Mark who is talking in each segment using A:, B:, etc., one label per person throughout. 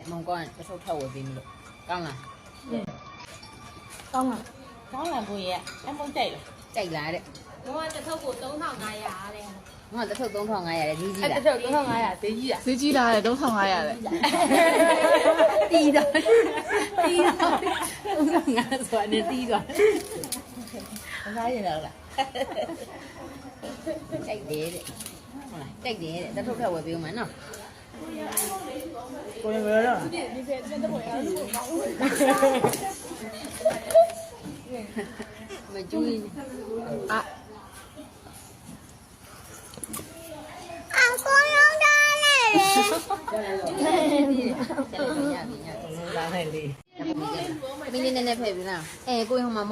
A: တဲ့မုံကောင်းတစ်ထုပ်ထပ်ဝယ်ပေးမလို့ကောင်းလား
B: ကောင်းလား
C: ကောင်းလားကိုကြီးကအမုန်းကြိုက်လား
A: ကြိုက်လားတဲ့
D: တော့တစ်ထုပ်ကို3500တဲ့
A: ငါတစ်ထုပ်3500ရတယ်ဒီကြီး
B: အဲ့
A: လား
B: တစ်ထုပ်3500ဈေးကြီးอ่ะ
E: ဈေးကြီးလာတယ်3500ရတယ်
A: တီးတော့တီးတော့3500ဆိုအနေတီးတော့
C: မစားရင်တော့လား
A: ကြိုက်တယ်တဲ့ဟုတ်လားကြိုက်တယ်တဲ့တစ်ထုပ်ထပ်ဝယ်ပေးဦးမယ်နော်
C: ကိုရင်ဘယ်လိုလဲ
A: မကျူးရင်
E: အာ
B: အောင်ကောင်းရောင်းတာလေ
A: ကျန်တယ်ညပြီညပြီ
C: လာနေလေ
A: သမီးလေးနည်းနည်းဖဲ့ပြီလားအဲကိုရင်ဟို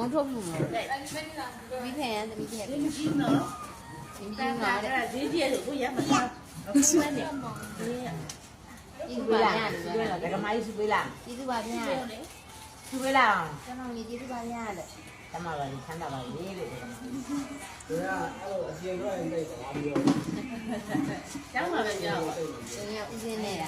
A: မှာမုံထုတ်ဖို့မလို့သမီးဖဲ့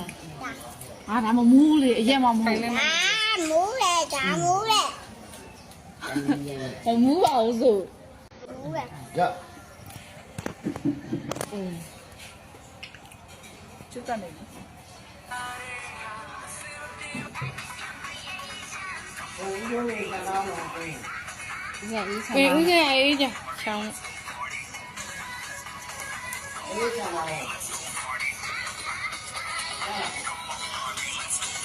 A: ရ သမီးဖဲ့ပြီ
C: ကြီးနော်
A: သမီး
C: တန်း
A: ကြီး
C: လာ
A: မှာ
C: တဲ့ဈေးကြီးဆိုကိုရမစားအခုမှနေ
A: ဒီ
C: ပြေး
A: ပါ
C: လာ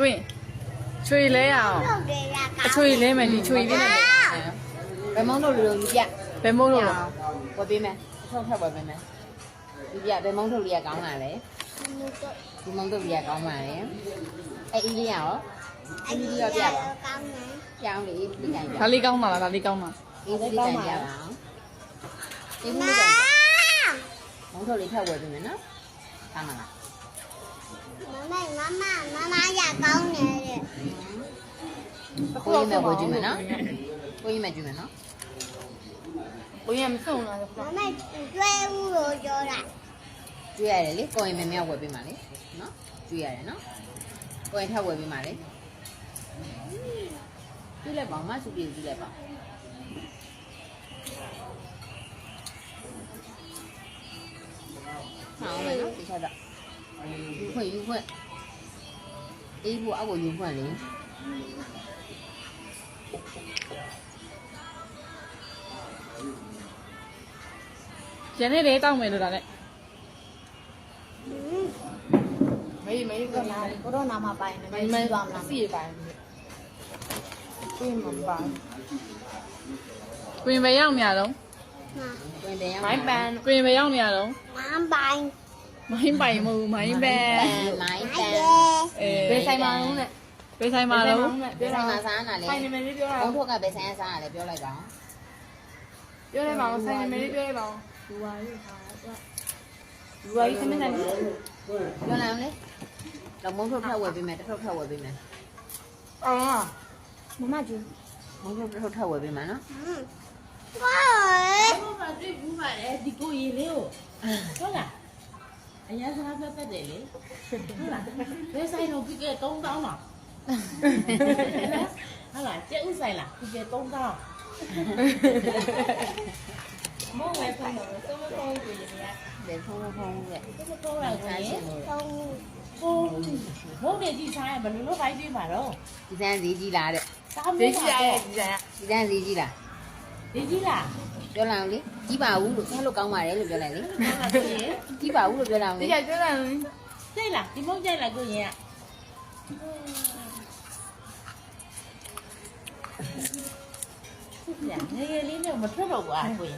E: ကွင်းချွေလဲအောင်
B: ဟုတ်တယ်ရ
E: အချွေလဲမယ်ဒီချွေလေးနဲ့
A: ဘယ်မုံတို့လူလူယူပြ
E: ဘယ်မို့လို့လဲ
A: ဝယ်ပေးမယ်ထုတ်ထပ်ဝယ်ပေးမယ်ယူပြဘယ်မုံတို့လေးကကောင်းတာလဲဒီမုံတို့လေးကကောင်းပါလေအဲ့အီးလေးရောအီးလေးရောပြပါ
B: ကောင်းတယ်
A: ပြောင်းလေအေးလေးကြိုင်ပြ
E: ဒါလေးကောင်းပါလားဒါလေးကောင်းပါ
A: အေးလေးကြိုင်ပြပါအောင်အေးလေးကြိုင်မုံတို့လေးထပ်ဝယ်ပေးမယ်နော်ထားမလား
B: မမမမမရကောင်းတယ်တဲ့
A: ကိုရင်မဲ့ဝယ်ကြည့်မယ်နော်ကိုရင်မဲ့ကြည့်မယ်နော်
E: ဘုရင်မဆုံးလား
B: မမကျွဲဦးလို့ပြောတာ
A: ကျွေးရတယ်လေကိုရင်မဲ့မြောက်ဝယ်ပေးမှာလေနော်ကျွေးရတယ်နော်ကိုရင်ထပ်ဝယ်ပေးမှာလေကျွေးလိုက်ပါမဆုပြေကျွေးလိုက်ပါဟောင်းမယ်နော်ဒီချက်တော့ ယူခွင့်ယူခွင့်အေးဘူးအောက်ကိုယူခွင့်လေ
E: ကျန်တဲ့လေးတောင်းမယ်လို့ဒါနဲ့မေးမေးကနာ
B: ကိုတော့နာမပိုင်နေ
E: မေး
B: မ
E: မေး
B: စီပါမလား
E: စီပိုင်းကွင်းမပါကွင်းပဲရောက်နေရတော့
A: ကိုရင်တယ်ရ
E: မိုင်းပန်ကွင်းပဲရောက်နေရတော့
B: မမ်ပိုင်
E: မိုင်းပိုင်မဟုတ်မိုင်းပန်
A: မိုင်းပ
B: အဲ့
A: န်
B: ဒါ
E: အဲ
C: ဘယ်ဆိုင်မှာလုံးနဲ့
E: ဘယ်ဆိုင်မှာတော့
A: ဘယ်ဆိုင်မှာစားနာလဲ
C: ဆိုင်နေမယ်လေးပြောတာ
A: ဘုံထုတ်ကဘယ်ဆိုင်ကစားရလဲပြောလိုက်ပါ
E: ပြောလိုက်ပါဦးဆိုင်နေမေးပြောလိုက်ပါဦး
C: လူဝါကြီးသမင်းနိုင်ပြီ
A: ပြောလိုက်အောင်လေတော့မုံထုတ်ထပ်ဝယ်ပေးမယ်တစ်ထုပ်ထပ်ဝယ်ပေးမယ်
E: အော်
B: မမကျူ
A: မုံထုတ်တစ်ထုပ်ထပ်ဝယ်ပေးမယ်နော်
B: ဝါ
C: ဘုရားတွေ့ဘူးပါလေဒီကိုရေလေးကိုဟုတ်လား အရင်စားဖက်ဖက်တယ်လေဟုတ်လားဘယ်ဆိုင်တော့ပြည့်3000လားဟုတ်လားကျဲဥဆိုင်လားပြည့်3000မောင်လည်းဖမ်းတော့သုံးသုံးကိုရေရ
A: ဘယ်ဖုံးဖုံးရဲ့
C: သုံးသုံးလောက်
A: စား
C: ကို
A: ချ
C: ရေ
A: င်လို့
B: သုံး
C: ဟိုဘုံနေကြည့်စားရဘယ်လိုလုပ်ခိုင်းပေးပါတော့
A: ဒီစမ်းဈေးကြီးလားတဲ့
C: စားမ
E: ဒီ
C: လို့
E: ကြီး
C: ပါ
E: ရ
C: တော့
E: ဒီဆိုင်
A: ဒီစမ်းဈေးကြီးလား
C: ဒီကြီးလား
A: ပြောလိုက်အောင်လေကြီးပါဘူးလို့စားလို့ကောင်းပါတယ်လို့ပြောလိုက်လေ
C: ဟုတ်လားကိုရေ
A: ကြီးပါဘူးလို့ပြောလိုက်အောင်
E: ဒီ
A: လေ
E: ကပြောလိုက်
C: ကြိုက်လားဒီမုံကြိုက်လားကိုရေကညာငယ်ငယ်လေးနဲ့မထွက်တော့ဘူးအကို